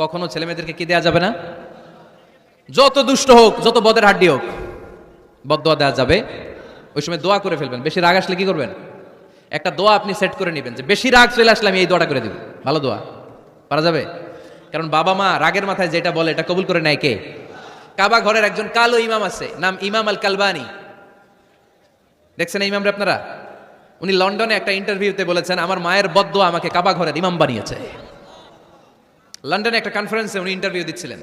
কখনো ছেলে মেয়েদেরকে কি দেওয়া যাবে না? যত দুষ্ট হোক, যত বদের হাড্ডি হোক বদোয়া দেওয়া যাবে। ওই সময় দোয়া করে ফেলবেন। বেশি রাগ আসলে কি করবেন? একটা দোয়া আপনি সেট করে নেবেন যে, বেশি রাগ চলে আসলে আমি এই দোয়াটা করে দিব। ভালো দোয়া। পারা যাবে? কারণ বাবা মা রাগের মাথায় যেটা বলে, এটা কবুল করে নেয় কে? কাবা ঘরের একজন কালো ইমাম আছে, নাম ইমাম আল কালবানি দেখছেন এই ইমামরা আপনারা? উনি লন্ডনে একটা ইন্টারভিউতে বলেছেন, আমার মায়ের বদ্ধ আমাকে কাবা ঘরের ইমাম বানিয়েছে। লন্ডনে একটা কনফারেন্সে উনি ইন্টারভিউ দিচ্ছিলেন।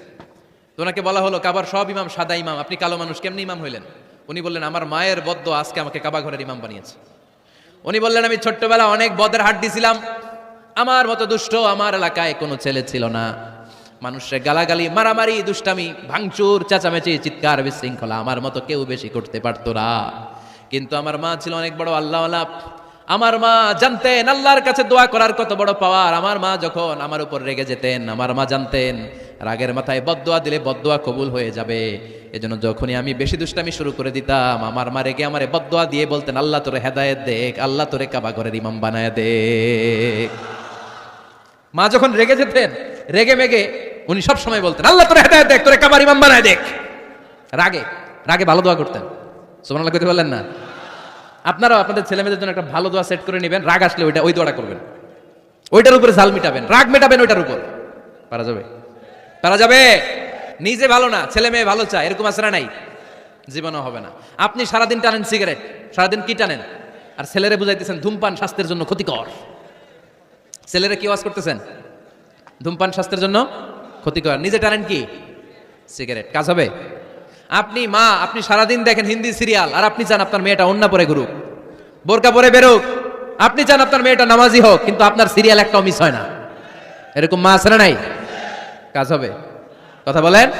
ওনাকে বলা হলো, কাবার সব ইমাম সাদা ইমাম, আপনি কালো মানুষ, কেমনি ইমাম হইলেন? উনি বললেন, আমার মায়ের বদ্ধ আজকে আমাকে কাবা ঘরের ইমাম বানিয়েছে। উনি বললেন, আমি ছোট্টবেলা অনেক বদের হাট দিছিলাম। আমার মতো দুষ্ট আমার এলাকায় কোনো ছেলে ছিল না। মানুষের গালাগালি, মারামারি, দুষ্টামি, ভাঙচুর, চেঁচামেচি, চিৎকার, বিশৃঙ্খলা আমার মতো কেউ বেশি করতে পারতো না। কিন্তু আমার মা ছিল অনেক বড় আল্লাহ আল্লাহওয়ালা। আমার মা জানতেন, আল্লাহর কাছে দোয়া করার কত বড় পাওয়ার। আমার মা যখন আমার উপর রেগে যেতেন, আমার মা জানতেন, রাগের মাথায় বদোয়া দিলে বদদোয়া কবুল হয়ে যাবে। এজন্য যখনই আমি বেশি দুষ্টামি শুরু করে দিতাম, আমার মা রেগে আমারে বদদোয়া দিয়ে বলতেন, আল্লাহ তোরে হেদায়েত দেখ, আল্লাহ তোরে কাবা ঘরের ইমাম বানায় দেখ। মা যখন রেগে যেতেন, রেগে মেগে উনি সব সময় বলতেন, আল্লাহ তোরে হেদায়েত দেখ, তোরে কাবার ইমাম বানায় দেখ। রাগে রাগে ভালো দোয়া করতেন। সুবহানাল্লাহ কইতে বললেন না? আপনারাও আপনাদের ছেলে মেয়েদের জন্য একটা ভালো দোয়া সেট করে নেবেন। রাগ আসলে ওইটা, ওই দোয়াটা করবেন। ওইটার উপরে ঝাল মিটাবেন। রাগ মেটাবেন ওইটার উপর। পারা যাবে? পারা যাবে? নিজে ভালো না, ছেলে মেয়ে ভালো চায়, এরকম না নাই? জীবনও হবে না। আপনি সারাদিন টানেন সিগারেট সারাদিন কি টানেন? আর ছেলেরে বুঝাইতেছেন, ধূমপান স্বাস্থ্যের জন্য ক্ষতিকর। ছেলেরা কি ওয়াজ করতেছেন? ধূমপান স্বাস্থ্যের জন্য ক্ষতিকর। নিজে টানেন কি? সিগারেট কাজ হবে? আপনি মা, আপনি সারাদিন দেখেন হিন্দি সিরিয়াল, আর আপনি চান আপনার মেয়েটা অন্য পরে ঘুরুক। বোরকা পরে বেরুক। আপনি চান আপনার মেয়েটা নামাজি হোক, কিন্তু আপনার সিরিয়াল একটাও মিস হয় না। এরকম মা আছে না নাই? কাজ হবে। কথা বলেন?